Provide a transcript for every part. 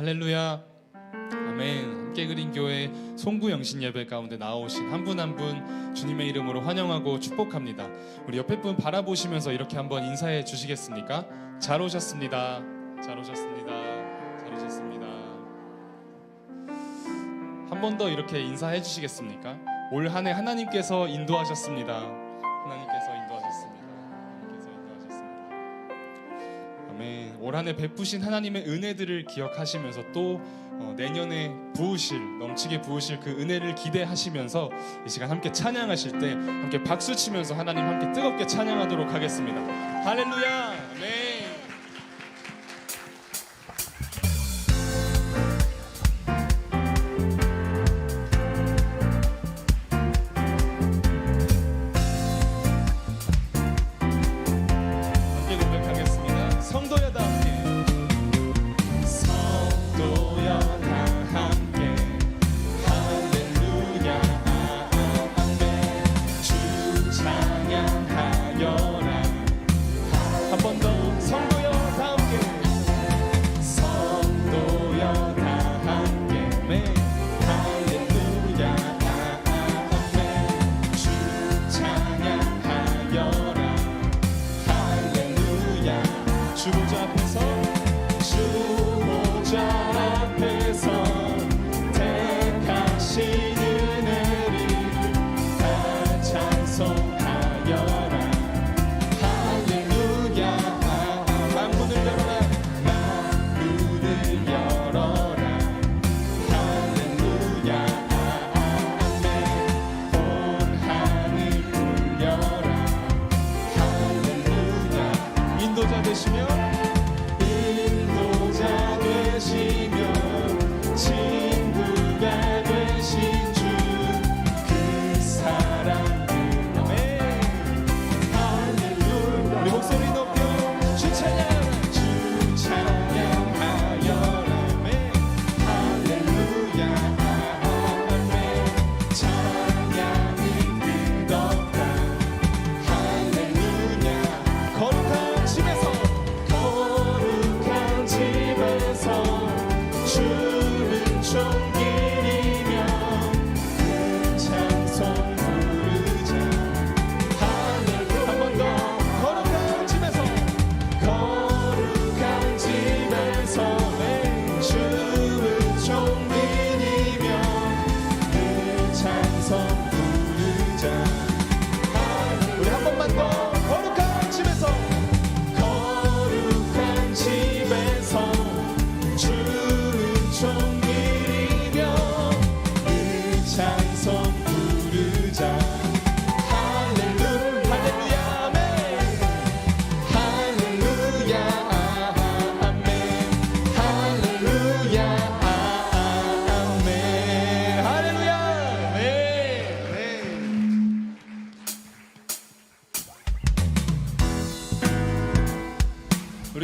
할렐루야. 아멘. 함께 그린 교회 송구 영신 예배 가운데 나오신 한 분 한 분 주님의 이름으로 환영하고 축복합니다. 우리 옆에 분 바라보시면서 이렇게 한번 인사해 주시겠습니까? 잘 오셨습니다. 잘 오셨습니다. 잘 오셨습니다. 한 번 더 이렇게 인사해 주시겠습니까? 올 한 해 하나님께서 인도하셨습니다. 올 한해 베푸신 하나님의 은혜들을 기억하시면서 또 어, 내년에 부으실 넘치게 부으실 그 은혜를 기대하시면서 이 시간 함께 찬양하실 때 함께 박수 치면서 하나님 함께 뜨겁게 찬양하도록 하겠습니다. 할렐루야. 아멘.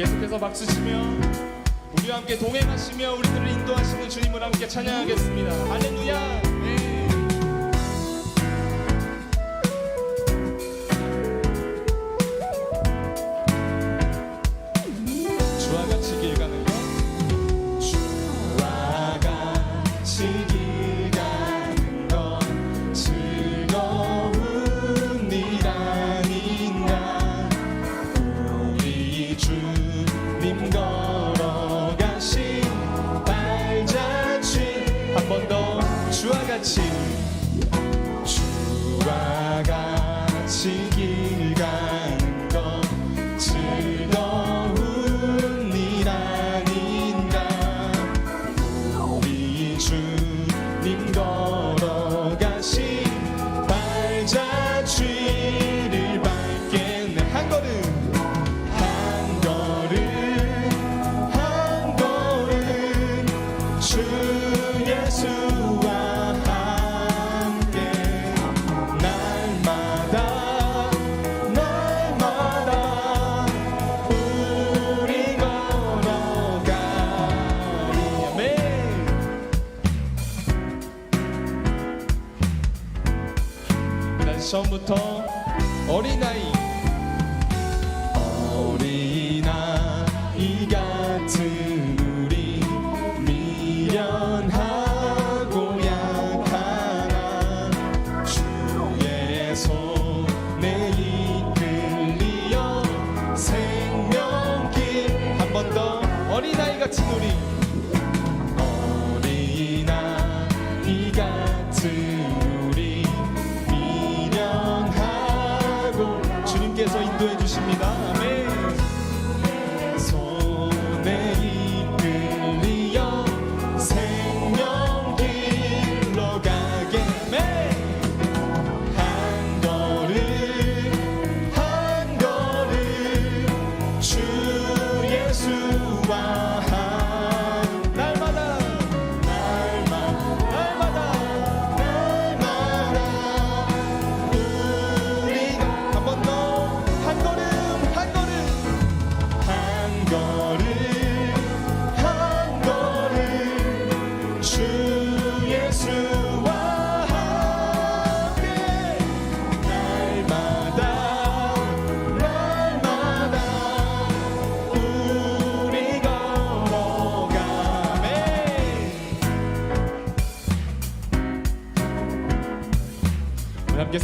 우리 계속해서 박수 치며 우리와 함께 동행하시며 우리들을 인도하시는 주님을 함께 찬양하겠습니다. 할렐루야.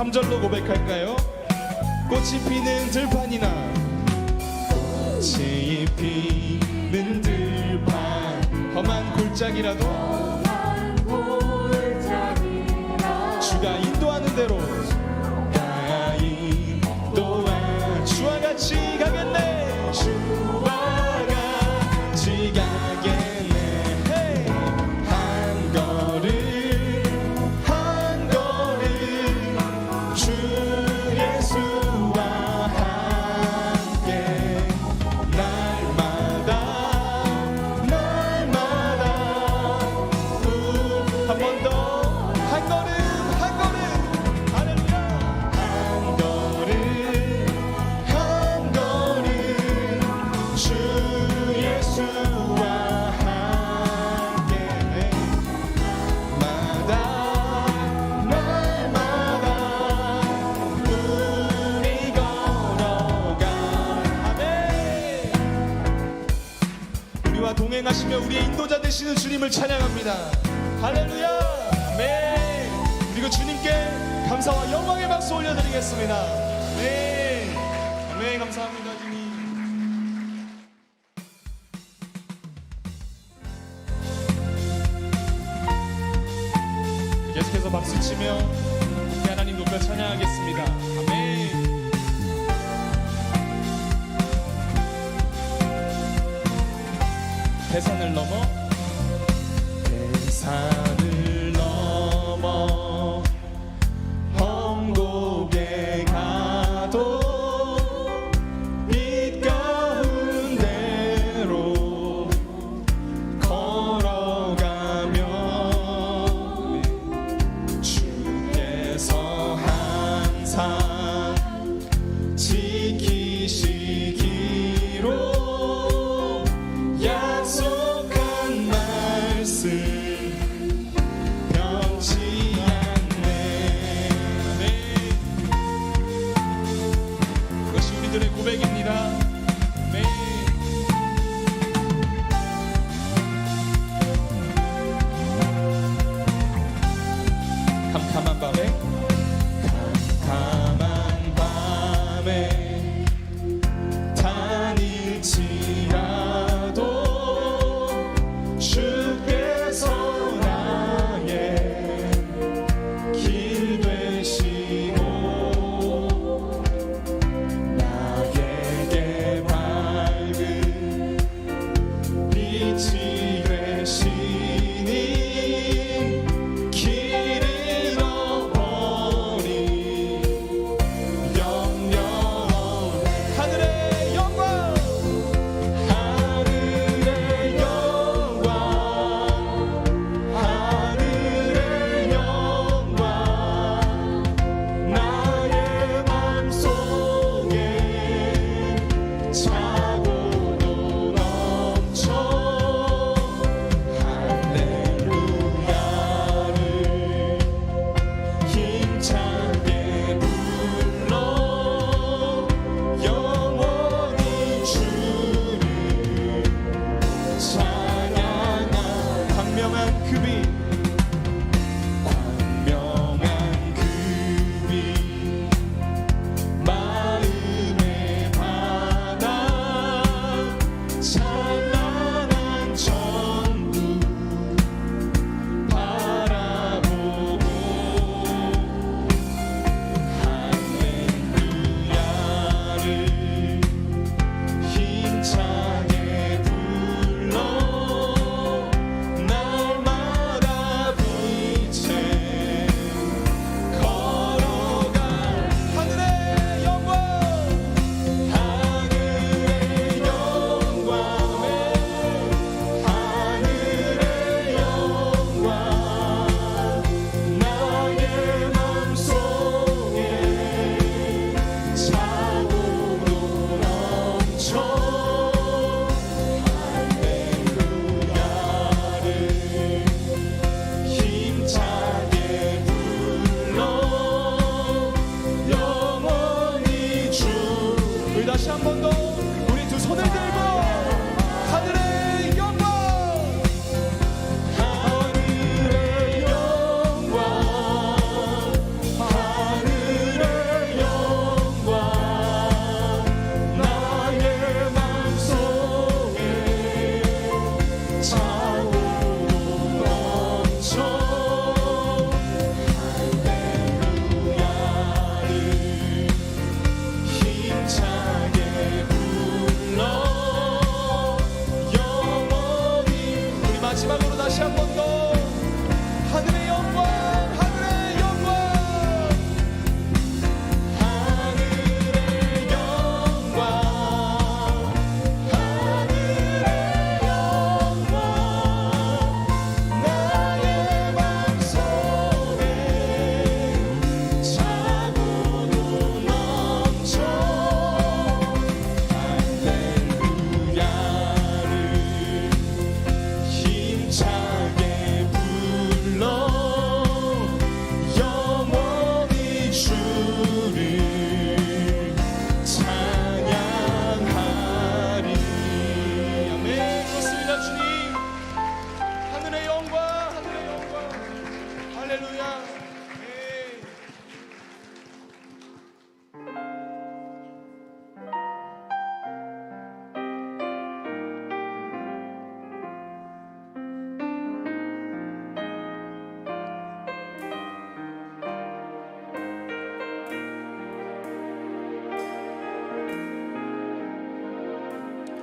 3절로 고백할까요? 꽃이 피는 들판이나 꽃이 피는 들판 험한 골짜기라도 주님을 찬양합니다. 할렐루야! 네. 그리고 주님께 감사와 영광의 박수 올려드리겠습니다. 네. 네, 감사합니다, 계속해서 박수치며 하나님 높여 찬양하겠습니다. 아멘. 대산을 넘어 time.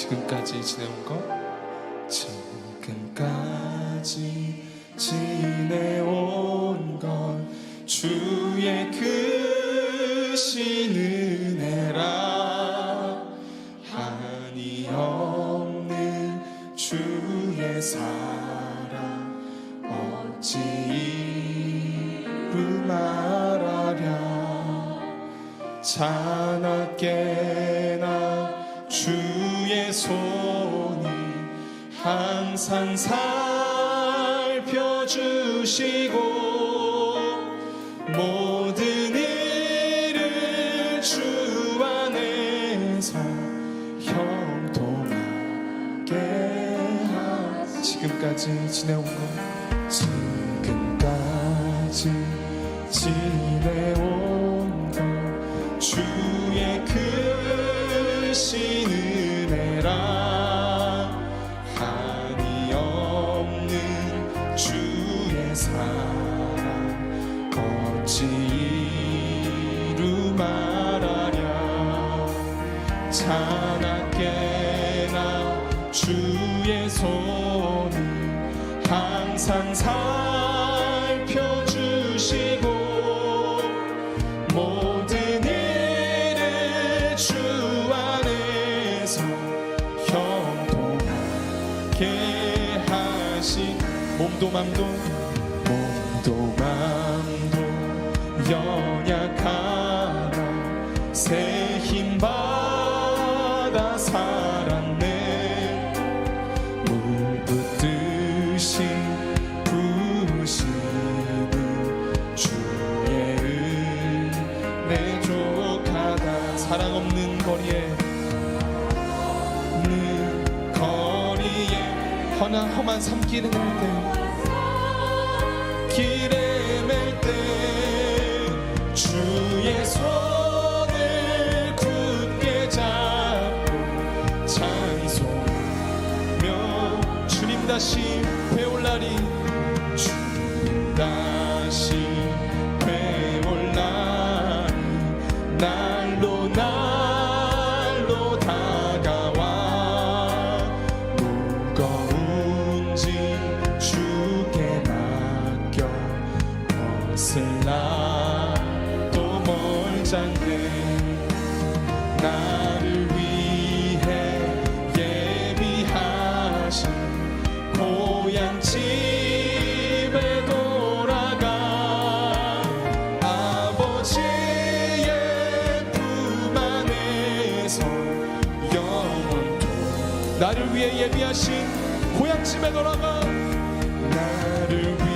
지금까지 지내온 것 지금까지 지내온 건 주의 크신 은혜라. 한이 없는 주의 사랑 어찌 이루 말하랴. 자나깨나 주의 손이 항상 살펴주시고 모든 일을 주 안에서 형통하게 하 지금까지 지내온 것 지금까지 지내온 것 주의 크신 은 자나깨나 주의 손이 항상 살펴주시고 모든 일을 주 안에서 형통하게 하신 몸도 맘도 사랑 없는 거리에 없는 거리에 허나 험한 산길에 멜때 길에 멜때 주의 손을 굳게 잡고 찬송하며 주님 다시 배울 날이 위해 예비하신 고향 집에 돌아가 나를 위해